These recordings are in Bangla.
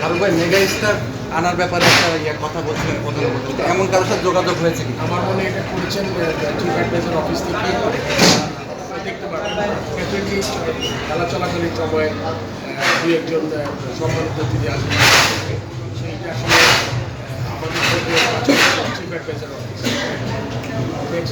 ফারুক ভাই মেগা স্টার আনার ব্যাপারে একটা ইয়ে কথা বলছিলেন প্রধানমন্ত্রী। এমন কারোর সাথে যোগাযোগ হয়েছে কি? আমার মনে এটা করেছেন চিফ অ্যাডভাইজার অফিস থেকে। দেখতে পাবেন ডেফিনেটলি খেলা চলাকালীন সময়ে দু একজন সম্মানিত অতিথি আসবেন। সেইটা আমাদের অফিস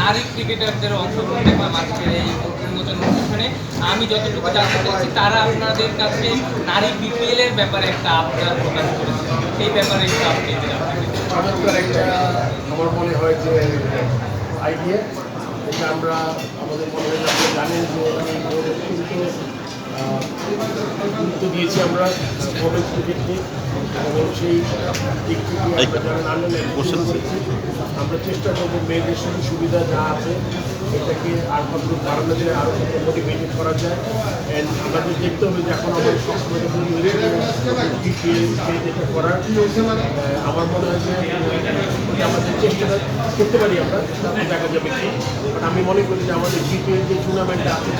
নারী ক্রিকেটারদের অংশগ্রহণে বা আজকের এই উন্মোচন অনুষ্ঠানে আমি যতটুকু জানতে পেরেছি, তারা আপনাদের কাছে নারী বিপিএল এর ব্যাপারে একটা আবদার প্রকাশ করেছে। এই ব্যাপারে একটু আপনি আমার মনে হয় যে আইডিয়া এটা আমরা আমাদের মনে হয় জানেন যে দিয়েছি আমরা বোর্ডের ক্রিকেটকে এবং সেই দিক থেকে আমরা যারা নানান আমরা চেষ্টা করব মেয়েদের সুযোগ সুবিধা যা আছে এটাকে আর কত বাড়ানো যায় আরও মোটিভেটেড করা যায়। অ্যান্ড আমাদের দেখতে হবে যে এখন আমাদের বিপিএল যেটা করার আমার মনে হয় যে এটা আমাদের চেষ্টাটা করতে পারি আমরা দেখা যাবে কি বাট আমি মনে করি যে আমাদের বিপিএল যে টুর্নামেন্টটা আছে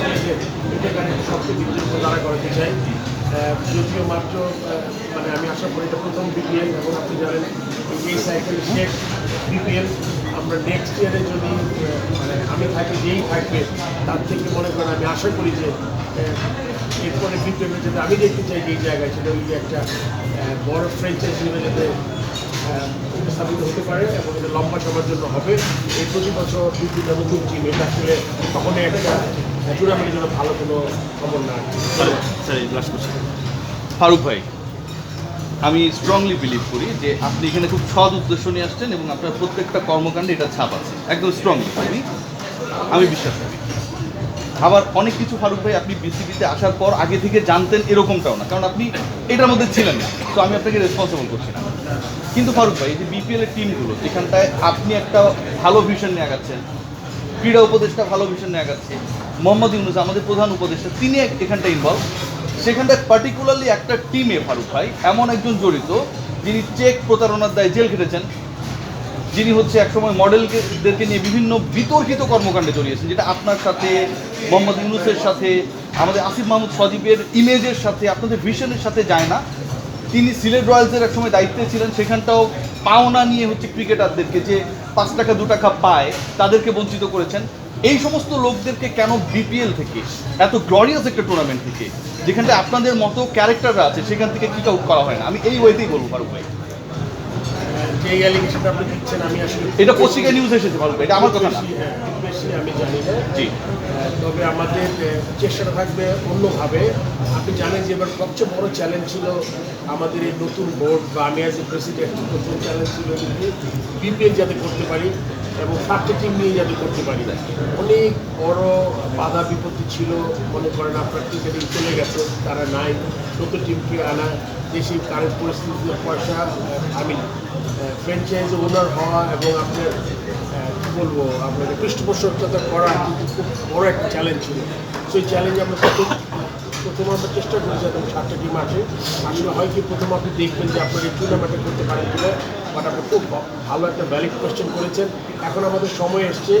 এটাকে সবচেয়ে বিদ্যুৎ দাঁড়া করাতে চাই যদিও মাত্র মানে আমি আশা করি এটা প্রথম বিপিএল এবং আপনি জানেন এই সাইকেল শেষ বিপিএল আমরা নেক্সট ইয়ারে যদি মানে আমি থাকি, যেই থাকবে, তার থেকে মনে করেন আমি আশা করি যে এরপরে বিপিএল যাতে আমি দেখতে চাই যে এই জায়গায় সেটা ওই একটা বড় ফ্র্যাঞ্চাইজ যাতে স্থাপিত হতে পারে এবং এটা লম্বা সময়ের জন্য হবে। এই প্রতি বছর বিভিন্ন নতুন টিম এটা আসলে কখনো একটা টুর্নামেন্টের জন্য ভালো কোনো খবর না ফারুক ভাই, আমি স্ট্রংলি বিলিভ করি যে আপনি এখানে খুব সৎ উদ্দেশ্য নিয়ে আসছেন এবং আপনার প্রত্যেকটা কর্মকাণ্ডে এটা ছাপ আছে। একদম স্ট্রংলি আমি আমি বিশ্বাস করি। আবার অনেক কিছু ফারুক ভাই আপনি বিসিবিতে আসার পর আগে থেকে জানতেন এরকমটাও না, কারণ আপনি এটার মধ্যে ছিলেন না। তো আমি আপনাকে রেসপন্সিবল করছি না। কিন্তু ফারুক ভাই, এই যে বিপিএল এর টিমগুলো যেখানটায় আপনি একটা ভালো ভিশন নিয়ে আগাচ্ছেন, ক্রীড়া উপদেষ্টা ভালো ভিশন নিয়ে আগাচ্ছে মোহাম্মদ ইউনুস, আমাদের প্রধান উপদেষ্টা, তিনি এখানটা ইনভলভ সেখানটায় পার্টিকুলারলি একটা টিমে ফারুক ভাই, এমন একজন জড়িত, যিনি চেক প্রতারণার দায় জেল খেটেছেন। যিনি হচ্ছে একসময় মডেলদেরকে নিয়ে বিভিন্ন বিতর্কিত কর্মকাণ্ডে জড়িয়েছেন, যেটা আপনার সাথে, মোহাম্মদ ইউনুসের সাথে, আমাদের আসিফ মাহমুদ সজীবের ইমেজের সাথে, আপনাদের ভিশনের সাথে যায় না। তিনি সিলেট রয়্যালসের এক সময় দায়িত্বে ছিলেন, সেখানটাও পাওনা নিয়ে হচ্ছে ক্রিকেটারদেরকে যে পাঁচ টাকা দু টাকা পায় তাদেরকে বঞ্চিত করেছেন। এই সমস্ত লোকদেরকে কেন বিপিএল থেকে এত গ্লোরিয়াস একটা টুর্নামেন্ট থেকে যেখানটা আপনাদের মতো ক্যারেক্টাররা আছে সেখান থেকে কিক আউট করা হয় না? আমি এই ওয়েতেই বলব ফারুক ভাই। যে অ্যালিগেশনটা আপনি দিচ্ছেন আমি আসলে এটা পত্রিকা নিউজ এসেছে ফারুক ভাই এটা আমার কথা না। আমি জানি না। জি। তবে আমাদের চেষ্টাটা থাকবে অন্যভাবে। আপনি জানেন যে এবার সবচেয়ে বড় চ্যালেঞ্জ ছিল আমাদের এই নতুন বোর্ড বা আমি অ্যাজ এ প্রেসিডেন্ট নতুন চ্যালেঞ্জ ছিল বিপিএল যাতে করতে পারি এবং সাতটি টিম নিয়ে যাতে করতে পারি। না অনেক বড় বাধা বিপত্তি ছিল। মনে করেন আপনার ক্রিকেটিং চলে গেছে তারা নাই নতুন টিমকে আনা দেশে কারেন্ট পরিস্থিতিতে পয়সা আমি ফ্র্যাঞ্চাইজ ওনার হওয়া এবং আপনার বলব, আপনাদের পৃষ্ঠপোষকতা করা খুব বড় একটা চ্যালেঞ্জ ছিল। সেই চ্যালেঞ্জ আমরা প্রথম আমরা চেষ্টা করি যাতে সাতটা টিম আছে। আসলে হয় কি, প্রথম আপনি দেখবেন যে আপনার টুর্নামেন্টে করতে পারেন কিনা বাট আপনি খুব ভালো একটা ভ্যালিড কোয়েশ্চেন করেছেন। এখন আমাদের সময় এসছে।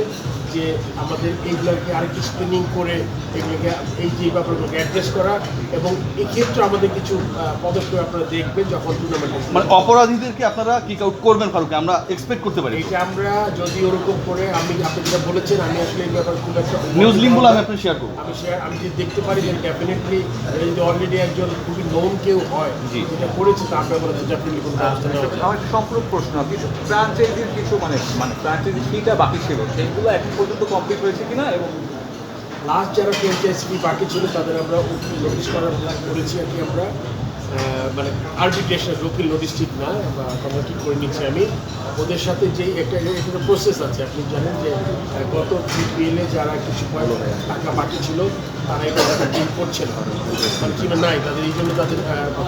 যে আমাদের এইগুলোকে আরেকটু স্ক্রিনিং করে এগুলোকে এই যে ব্যাপারগুলোকে অ্যাড্রেস করা এবং এক্ষেত্রে আমাদের কিছু পদক্ষেপ আপনারা দেখবেন যখন টুর্নামেন্ট মানে অপরাধীদেরকে আপনারা কিক আউট করবেন ফারুক আমরা এক্সপেক্ট করতে পারি। এইটা আমরা যদি ওরকম করে আমি আপনি যেটা বলেছেন আমি আসলে এই ব্যাপারে খুব একটা নিউজ লিঙ্কগুলো আমি আপনি শেয়ার করব। আমি share- আমি যদি দেখতে পারি যে ডেফিনেটলি যদি অলরেডি একজন খুবই নোন কেউ হয়। যেটা করেছে তা আপনার বলে ডেফিনেটলি কোনো ব্যবস্থা নেওয়া যায় আমার একটা সম্পূর্ণ প্রশ্ন। কিছু ফ্র্যাঞ্চাইজির কিছু মানে মানে ফ্র্যাঞ্চাইজি ফিটা বাকি ছিল সেইগুলো এখন পর্যন্ত কমপ্লিট হয়েছে কিনা এবং লাস্ট যারা ফ্র্যাঞ্চাইজ বাকি ছিল, তাদের আমরা নোটিশ করার করেছি আর কি আমরা। মানে আর্বিট্রেশন উকিল নোটিশ ঠিক না, বা আমরা ঠিক করে নিচ্ছি আমি। ওদের সাথে যে একটা একটা প্রসেস আছে, আপনি জানেন যে গত বিপিএলে যারা কিছু টাকা বাকি ছিল তারা এটা টিম করছে না। মানে টিমে নাই তাদের এই জন্য তাদের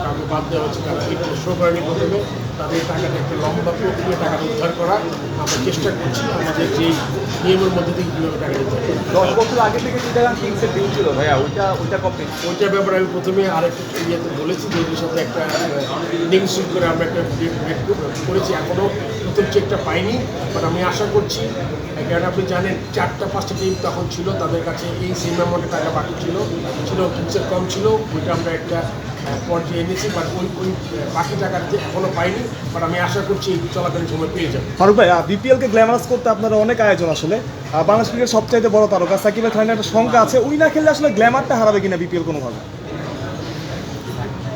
কাউকে বাদ দেওয়া হচ্ছে। কারণ এটা শো করেনি প্রথমে তাদের টাকাটা একটা লম্বা প্রক্রিয়া টাকাটা উদ্ধার করা আমরা চেষ্টা করছি আমাদের যে নিয়মের মধ্যে দিয়ে কীভাবে টাকা দিতে দশ বছর আগে থেকে চিটাগাং কিংসের ডিল ছিল ভাইয়া ওইটা ওইটা কমপ্লিট ওইটার ব্যাপারে আমি প্রথমে আরেকটা ইয়েতে বলেছি যে সাথে একটা লিঙ্ক করে আমরা একটা করেছি এখনও। প্রথম চেকটা পাইনি বাট আমি আশা করছি, কারণ আপনি জানেন চারটা পাঁচটা টিম তখন ছিল, তাদের কাছে এই সেম অ্যামাউন্টের টাকা বাকি ছিল ছিল কিংসের কম ছিল, ওইটা আমরা একটা পর্যায়ে এনেছি বাট ওই ওই বাকি টাকা এখনও পাইনি বাট আমি আশা করছি এই চলাকালীন সময় পেয়ে যাব। ফারুক ভাই বিপিএলকে গ্ল্যামারাস করতে আপনারা অনেক আয়োজন আসলে। বাংলাদেশ ক্রিকেট সবচাইতে বড় তারকা। সাকিব আল খানের একটা সংখ্যা আছে উই না খেললে আসলে গ্ল্যামারটা হারাবে কিনা বিপিএল কোনোভাবে?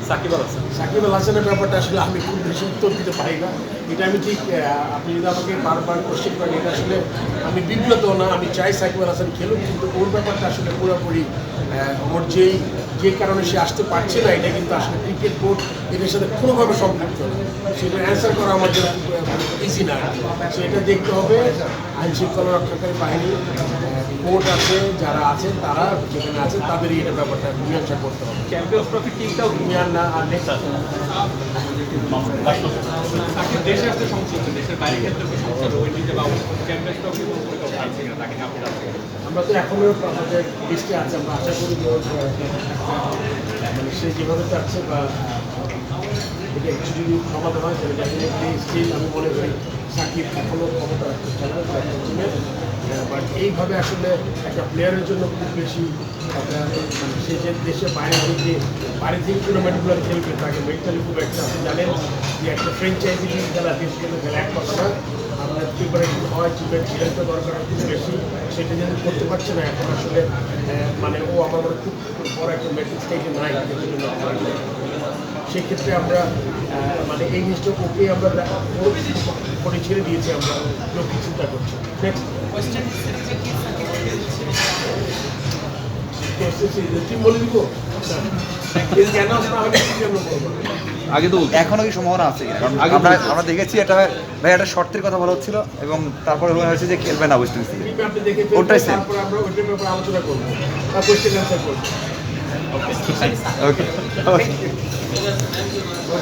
সাকিব আল হাসান। সাকিব আল হাসানের ব্যাপারটা আসলে আমি খুব বেশি উত্তর দিতে পারি না। এটা আমি ঠিক আপনি যদি আমাকে বারবার কোশ্চেন করেন এটা আসলে আমি বিব্রত না আমি চাই সাকিব আল হাসান খেলুক কিন্তু ওর ব্যাপারটা আসলে পুরোপুরি ওর যেই যে কারণে সে আসতে পারছে না এটা কিন্তু আসলে ক্রিকেট বোর্ড এটার সাথে কোনোভাবে সম্পৃক্ত না। সেটা অ্যান্সার করা আমার জন্য ইজি না সো এটা দেখতে হবে আইন শৃঙ্খলা রক্ষাকারী বাহিনী কোর্ট আছে যারা আছেন তারা যেখানে আছেন তাদেরই এটা ব্যাপারটা মীমাংসা করতে হবে। চ্যাম্পিয়ন্স ট্রফি টিমটাও আর না আর নেক্সট দেশে আসতে সমস্যা হচ্ছে দেশের বাইরে ক্ষেত্রে সমস্যা দিকে বা কিনা তাকে আপনি আসতে আমরা তো এখনও আমাদের লিস্টে আছে আমরা আশা করি যে মানে সে যেভাবে চাচ্ছে বা এটা একটু যদি সমাধান হয় তাহলে ডেফিনেটলি স্টিল আমি মনে করি সাকিব এখনও ক্ষমতা রাখতে চায় না। এইভাবে আসলে একটা প্লেয়ারের জন্য খুব বেশি মানে সে যে দেশে বাইরে থেকে বাইরে থেকে টুর্নামেন্টগুলো খেলবে, তাকে মেন্টালি খুব একটা আপনি জানেন যে একটা ফ্রেঞ্চাইজি খেলা দেশ খেলে খেলা এক কথা না আপনার প্রিপারেশন হয় টিমের ছেলেটা দরকার খুব বেশি, সেটা যদি করতে পারছে না, এখন আসলে মানে ও আমার খুব বড় একটা মেসেজ থেকে নাই সেক্ষেত্রে আমরা মানে এই জিনিসটা ওকে আমরা করে ছেড়ে দিয়েছি আমরা লোককে চিন্তা করছি। টিম বলে দিব? আগে তো। এখনও কি সম্ভাবনা আছে কিনা? কারণ আগে আমরা আমরা দেখেছি এটা ভাই একটা শর্তের কথা বলা হচ্ছিল এবং তারপরে মনে হয়েছে যে খেলবে না ওয়েস্ট ইন্ডিজ ওটাই same. তারপরে আমরা ওইটার ব্যাপারে আলোচনা করব। কোয়েশ্চেন অ্যান্সার করব। ওকে